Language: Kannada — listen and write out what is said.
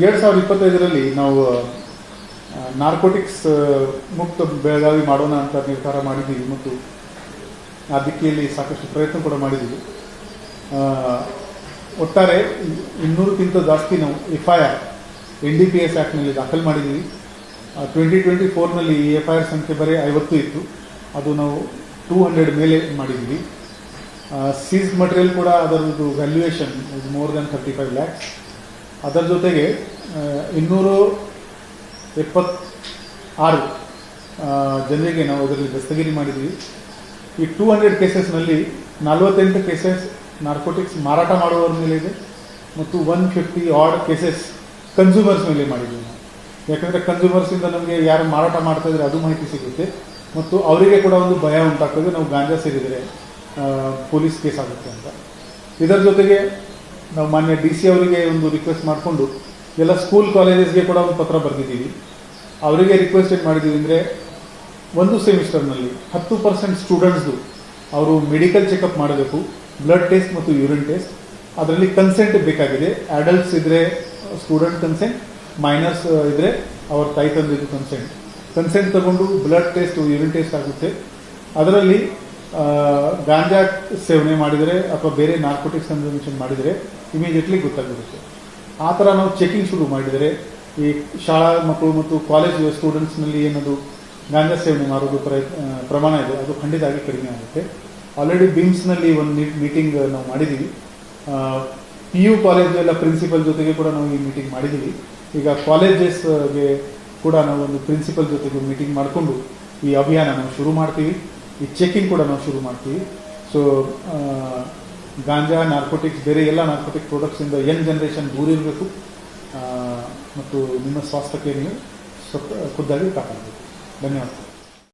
ಎರಡು ಸಾವಿರದ ಇಪ್ಪತ್ತೈದರಲ್ಲಿ ನಾವು ನಾರ್ಕೋಟಿಕ್ಸ್ ಮುಕ್ತ ಬೆಳಗಾವಿ ಮಾಡೋಣ ಅಂತ ನಿರ್ಧಾರ ಮಾಡಿದ್ದೀವಿ ಮತ್ತು ಆ ದಿಕ್ಕಿಯಲ್ಲಿ ಸಾಕಷ್ಟು ಪ್ರಯತ್ನ ಕೂಡ ಮಾಡಿದ್ದೀವಿ. ಒಟ್ಟಾರೆ ಇನ್ನೂರಕ್ಕಿಂತ ಜಾಸ್ತಿ ನಾವು F I R N D P S ಆ್ಯಕ್ಟ್ನಲ್ಲಿ ದಾಖಲು ಮಾಡಿದ್ದೀವಿ. ಟ್ವೆಂಟಿ ಟ್ವೆಂಟಿ ಫೋರ್ನಲ್ಲಿ ಎಫ್ ಐ ಆರ್ ಸಂಖ್ಯೆ ಬರೀ ಐವತ್ತು ಇತ್ತು. ಅದು ನಾವು ಟೂ ಹಂಡ್ರೆಡ್ ಮೇಲೆ ಮಾಡಿದ್ದೀವಿ. ಸೀಸ್ ಮಟೀರಿಯಲ್ ಕೂಡ ಅದರದ್ದು valuation more than thirty five lakhs ಅದರ ಜೊತೆಗೆ ಇನ್ನೂರು ಎಪ್ಪತ್ತಾರು ಆ, ಜನರಿಗೆ ನಾವು ಅದರಲ್ಲಿ ದಸ್ತಗಿರಿ ಮಾಡಿದ್ವಿ. ಈ ಟೂ ಹಂಡ್ರೆಡ್ ಕೇಸಸ್ನಲ್ಲಿ ನಲವತ್ತೆಂಟು ಕೇಸಸ್ ನಾರ್ಕೋಟಿಕ್ಸ್ ಮಾರಾಟ ಮಾಡುವವರ ಮೇಲೆ ಇದೆ ಮತ್ತು one fifty odd cases consumers ಮೇಲೆ ಮಾಡಿದ್ವಿ ನಾವು. ಯಾಕಂದರೆ ಕನ್ಸ್ಯೂಮರ್ಸಿಂದ ನಮಗೆ ಯಾರು ಮಾರಾಟ ಮಾಡ್ತಾ ಇದ್ರೆ ಅದು ಮಾಹಿತಿ ಸಿಗುತ್ತೆ ಮತ್ತು ಅವರಿಗೆ ಕೂಡ ಒಂದು ಭಯ ಉಂಟಾಗ್ತದೆ. ನಾವು ಗಾಂಜಾ ಸೇರಿದರೆ ಪೊಲೀಸ್ ಕೇಸ್ ಆಗುತ್ತೆ ಅಂತ. ಇದರ ಜೊತೆಗೆ ನಾವು ಮಾನ್ಯ ಡಿ ಸಿ ಅವರಿಗೆ ಒಂದು ರಿಕ್ವೆಸ್ಟ್ ಮಾಡಿಕೊಂಡು, ಎಲ್ಲ ಸ್ಕೂಲ್ ಕಾಲೇಜಸ್ಗೆ ಕೂಡ ಒಂದು ಪತ್ರ ಬರೆದಿದ್ದೀವಿ. ಅವರಿಗೆ ರಿಕ್ವೆಸ್ಟ್ ಏನು ಮಾಡಿದ್ದೀವಿ ಅಂದರೆ, ಒಂದು ಸೆಮಿಸ್ಟರ್ನಲ್ಲಿ ಹತ್ತು ಪರ್ಸೆಂಟ್ ಸ್ಟೂಡೆಂಟ್ಸ್ದು ಅವರು ಮೆಡಿಕಲ್ ಚೆಕಪ್ ಮಾಡಬೇಕು ಬ್ಲಡ್ ಟೆಸ್ಟ್ ಮತ್ತು ಯೂರಿನ್ ಟೆಸ್ಟ್ ಅದರಲ್ಲಿ ಕನ್ಸೆಂಟ್ ಬೇಕಾಗಿದೆ. ಅಡಲ್ಟ್ಸ್ ಇದ್ದರೆ ಸ್ಟೂಡೆಂಟ್ ಕನ್ಸೆಂಟ್ ಮೈನರ್ಸ್ ಇದ್ದರೆ ಅವ್ರ ತಾಯಿ ತಂದಿದ್ದು ಕನ್ಸೆಂಟ್ ಕನ್ಸೆಂಟ್ ತಗೊಂಡು ಬ್ಲಡ್ ಟೆಸ್ಟ್ ಯೂರಿನ್ ಟೆಸ್ಟ್ ಆಗುತ್ತೆ. ಅದರಲ್ಲಿ ಗಾಂಜಾ ಸೇವನೆ ಮಾಡಿದರೆ ಅಥವಾ ಬೇರೆ ನಾರ್ಕೋಟಿಕ್ಸ್ ಕನ್ಸಂಪ್ಷನ್ ಮಾಡಿದರೆ ಇಮಿಡಿಯೇಟ್ಲಿ ಗೊತ್ತಾಗಿರುತ್ತೆ ಆ ಥರ ನಾವು ಚೆಕಿಂಗ್ ಶುರು ಮಾಡಿದರೆ ಈ ಶಾಲಾ ಮಕ್ಕಳು ಮತ್ತು ಕಾಲೇಜ್ ಸ್ಟೂಡೆಂಟ್ಸ್ನಲ್ಲಿ ಏನದು ಗಾಂಜಾ ಸೇವನೆ ಮಾಡೋದು ಪ್ರಯತ್ನ ಪ್ರಮಾಣ ಇದೆ, ಅದು ಖಂಡಿತವಾಗಿ ಕಡಿಮೆ ಆಗುತ್ತೆ. ಆಲ್ರೆಡಿ ಬಿಮ್ಸ್ನಲ್ಲಿ ಒಂದು ಮೀಟಿಂಗ್ ನಾವು ಮಾಡಿದ್ದೀವಿ. ಪಿ ಯು ಕಾಲೇಜ್ ಎಲ್ಲ ಪ್ರಿನ್ಸಿಪಲ್ ಜೊತೆಗೆ ಕೂಡ ನಾವು ಈ ಮೀಟಿಂಗ್ ಮಾಡಿದ್ದೀವಿ. ಈಗ ಕಾಲೇಜಸ್ಗೆ ಕೂಡ ನಾವು ಒಂದು ಪ್ರಿನ್ಸಿಪಲ್ ಜೊತೆಗೆ ಮೀಟಿಂಗ್ ಮಾಡಿಕೊಂಡು ಈ ಅಭಿಯಾನ ನಾವು ಶುರು ಮಾಡ್ತೀವಿ. ಈ ಚೆಕಿಂಗ್ ಕೂಡ ನಾವು ಶುರು ಮಾಡ್ತೀವಿ. ಸೊ ಗಾಂಜಾ ನಾರ್ಕೋಟಿಕ್ಸ್ ಬೇರೆ ಎಲ್ಲ ನಾರ್ಕೋಟಿಕ್ ಪ್ರಾಡಕ್ಟ್ಸಿಂದ ಯಂಗ್ ಜನ್ರೇಷನ್ ದೂರ ಇರಬೇಕು. ಮತ್ತು ನಿಮ್ಮ ಸ್ವಾಸ್ಥ್ಯಕ್ಕೆ ನೀವು ಸ್ವಲ್ಪ ಖುದ್ದಾಗಿ ಕಾಪಾಡಬೇಕು. ಧನ್ಯವಾದ